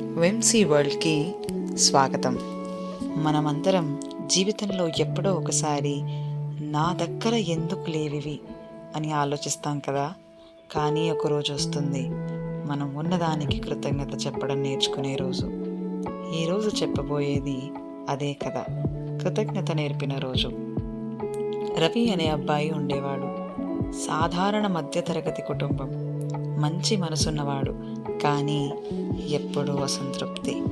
వెమ్సీ వరల్డ్కి స్వాగతం. మనమందరం జీవితంలో ఎప్పుడో ఒకసారి నా దగ్గర ఎందుకు లేవివి అని ఆలోచిస్తాం కదా? కానీ ఒక రోజు వస్తుంది. మనం ఉన్నదానికి కృతజ్ఞత చెప్పడం నేర్చుకునే రోజు. ఈరోజు చెప్పబోయేది అదే కదా కృతజ్ఞత నేర్పిన రోజు. రవి అనే అబ్బాయి ఉండేవాడు. సాధారణ మధ్యతరగతి కుటుంబం. మంచి మనసున్నవాడు. కానీ ఎప్పుడూ అసంతృప్తి.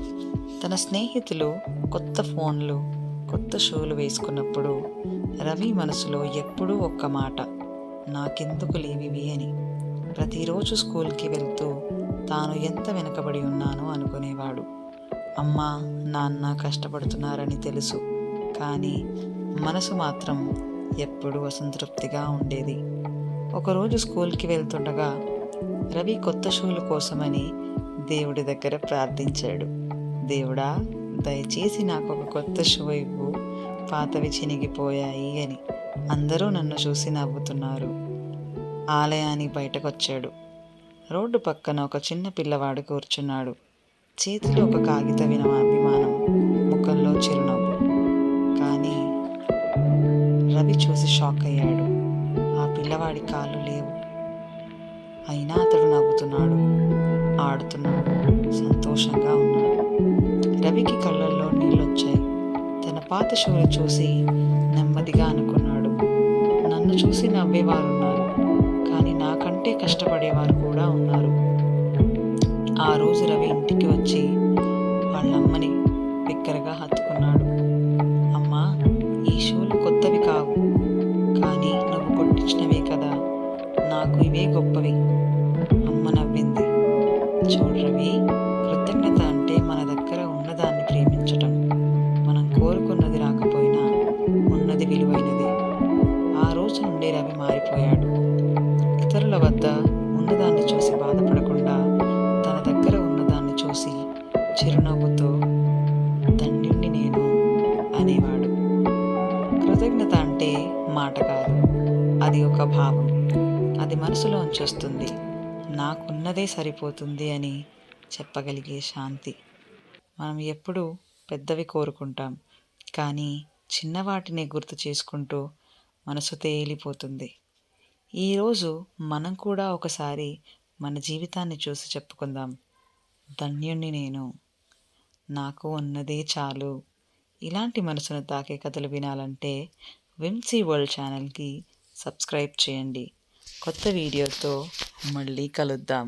తన స్నేహితులు కొత్త ఫోన్లు కొత్త షూలు వేసుకున్నప్పుడు రవి మనసులో ఎప్పుడూ ఒక్క మాట నాకెందుకు లేవివి అని. ప్రతిరోజు స్కూల్కి వెళ్తూ తాను ఎంత వెనకబడి ఉన్నానో అనుకునేవాడు. అమ్మ నాన్న కష్టపడుతున్నారని తెలుసు కానీ మనసు మాత్రం ఎప్పుడూ అసంతృప్తిగా ఉండేది. ఒకరోజు స్కూల్కి వెళ్తుండగా రవి కొత్త షూల కోసమని దేవుడి దగ్గర ప్రార్థించాడు. దేవుడా దయచేసి నాకు ఒక కొత్త షూ ఇవ్వు. పాతవి చినిగిపోయాయి అని. అందరూ నన్ను చూసి నవ్వుతున్నారు. ఆలయానికి బయటకొచ్చాడు. రోడ్డు పక్కన ఒక చిన్న పిల్లవాడు కూర్చున్నాడు. చేతిలో ఒక కాగిత విన అభిమానం ముఖంలో చిరునవ్వు. కానీ రవి చూసి షాక్ అయ్యాడు. ఆ పిల్లవాడి కాళ్ళు లేవు. అయినా అతడు నవ్వుతున్నాడు. ఆడుతున్నాడు. సంతోషంగా ఉన్నాడు. రవికి కళ్ళల్లో నీళ్ళొచ్చాయి. తన పాత షోలు చూసి నెమ్మదిగా అనుకున్నాడు. నన్ను చూసి నవ్వేవారున్నారు. కానీ నాకంటే కష్టపడేవారు కూడా ఉన్నారు. ఆ రోజు రవి ఇంటికి వచ్చి వాళ్ళమ్మని బిక్కరగా హత్తుకున్నాడు. అమ్మా ఈ షూలు కొత్తవి కావు. కానీ నువ్వు కొట్టించినవే కదా. నాకు ఇవే గొప్పవి. చూడరవి కృతజ్ఞత అంటే మన దగ్గర ఉన్నదాన్ని ప్రేమించటం. మనం కోరుకున్నది రాకపోయినా ఉన్నది విలువైనది. ఆ రోజు నుండి రవి మారిపోయాడు. ఇతరుల వద్ద ఉన్నదాన్ని చూసి బాధపడకుండా తన దగ్గర ఉన్నదాన్ని చూసి చిరునవ్వుతో ధన్యుణ్ణి నేను అనేవాడు. కృతజ్ఞత అంటే మాట కాదు అది ఒక భావం. అది మనసులోంచి వస్తుంది నాకున్నదే సరిపోతుంది అని చెప్పగలిగే శాంతి. మనం ఎప్పుడూ పెద్దవి కోరుకుంటాం కానీ చిన్నవాటిని గుర్తు చేసుకుంటూ మనసు తేలిపోతుంది. ఈరోజు మనం కూడా ఒకసారి మన జీవితాన్ని చూసి చెప్పుకుందాం. ధన్యుణ్ణి నేను. నాకు ఉన్నదే చాలు. ఇలాంటి మనసును తాకే కథలు వినాలంటే విమ్సీ వరల్డ్ ఛానల్కి సబ్స్క్రైబ్ చేయండి. కొత్త వీడియోతో మళ్ళీ కలుద్దాం.